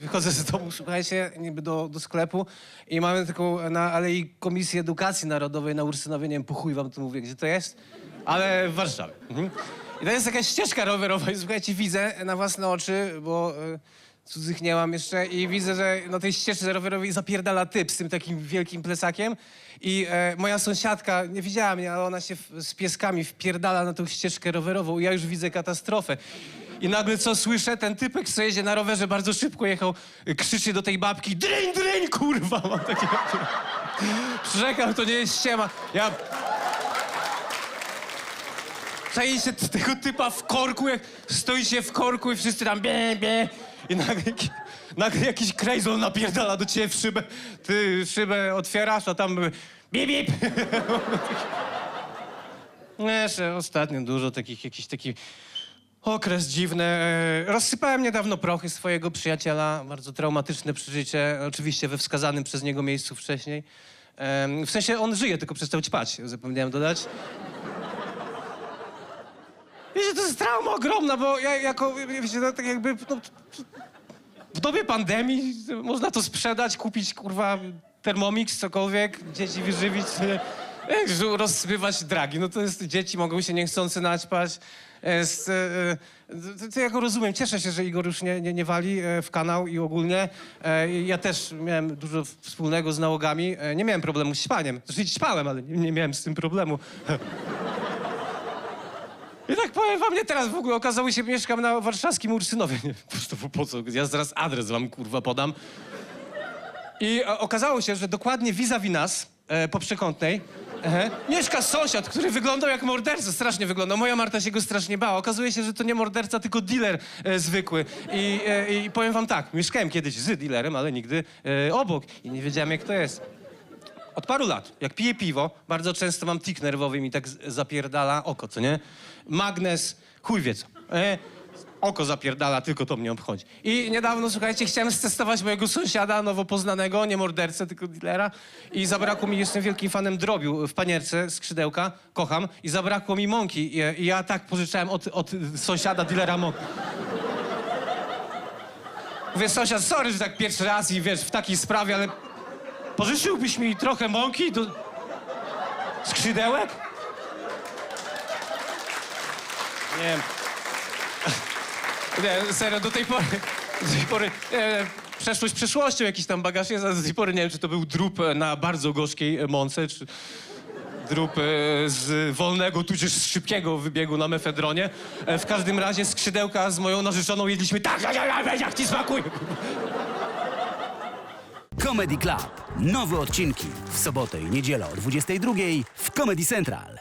Wychodzę z domu, słuchajcie, niby do, do sklepu i mamy taką na Alei Komisji Edukacji Narodowej na Ursynowie, nie wiem, po chuj wam to mówię, gdzie to jest, ale w Warszawie. Mhm. I to jest jakaś ścieżka rowerowa i słuchajcie, widzę na własne oczy, bo e, cudzych nie mam jeszcze i widzę, że na tej ścieżce rowerowej zapierdala typ z tym takim wielkim plecakiem i e, moja sąsiadka, nie widziała mnie, ale ona się w, z pieskami wpierdala na tą ścieżkę rowerową i ja już widzę katastrofę. I nagle co słyszę? Ten typek, co jedzie na rowerze, bardzo szybko jechał, y, krzyczy do tej babki, dryń, dryń, kurwa! Mam takie... Przyrzekam, to nie jest ściema. Ja... Czajcie t- tego typa w korku, jak stoicie w korku i wszyscy tam bie, bie. I nagle, nagle jakiś krejzol napierdala do ciebie w szybę. Ty szybę otwierasz, a tam bip, bip. Jeszcze ostatnio dużo takich, jakiś taki okres dziwny. E, Rozsypałem niedawno prochy swojego przyjaciela. Bardzo traumatyczne przeżycie, oczywiście we wskazanym przez niego miejscu wcześniej. Em, W sensie on żyje, tylko przestał ćpać, zapomniałem dodać. Wiecie, to jest trauma ogromna, bo ja jako, wiecie, tak jakby no, w dobie pandemii można to sprzedać, kupić, kurwa, Thermomix, cokolwiek, dzieci wyżywić, rozsypywać dragi. No to jest, dzieci mogą się niechcący naćpać. Jest, e, e, to, to ja go rozumiem, cieszę się, że Igor już nie, nie, nie wali e, w kanał i ogólnie. Ja też miałem dużo wspólnego z nałogami. Nie miałem problemu z śpaniem. Znaczy ćpałem, ale nie miałem z tym problemu. I tak powiem wam, nie teraz w ogóle okazało się, mieszkam na warszawskim Ursynowie. Nie, po prostu po co? Ja zaraz adres wam kurwa podam. I e, okazało się, że dokładnie vis-a-vis nas, e, po przekątnej, e, mieszka sąsiad, który wyglądał jak morderca, strasznie wyglądał. Moja Marta się go strasznie bała. Okazuje się, że to nie morderca, tylko dealer e, zwykły. I, e, I powiem wam tak, mieszkałem kiedyś z dealerem, ale nigdy e, obok i nie wiedziałem jak to jest. Od paru lat, jak piję piwo, bardzo często mam tik nerwowy mi tak zapierdala oko, co nie? Magnes, chuj wie co. E, oko zapierdala, tylko to mnie obchodzi. I niedawno, słuchajcie, chciałem stestować mojego sąsiada nowo poznanego, nie mordercę, tylko dealera. I zabrakło mi, jestem wielkim fanem drobiu w panierce, skrzydełka, kocham. I zabrakło mi mąki. I, i ja tak pożyczałem od, od sąsiada, dealera mąki. Mówię, sąsiad, sorry, że tak pierwszy raz i wiesz, w takiej sprawie, ale Pożyczyłbyś mi trochę mąki do skrzydełek? Nie wiem. Nie, serio, do tej pory, do tej pory e, przeszłość przeszłością, jakiś tam bagaż jest, ale do tej pory nie wiem, czy to był drób e, na bardzo gorzkiej e, mące, czy drób e, z wolnego, tudzież z szybkiego wybiegu na mefedronie. W każdym razie skrzydełka z moją narzeczoną jedliśmy tak, jak ci smakuje. Comedy Club. Nowe odcinki w sobotę i niedzielę o 22.00 w Comedy Central.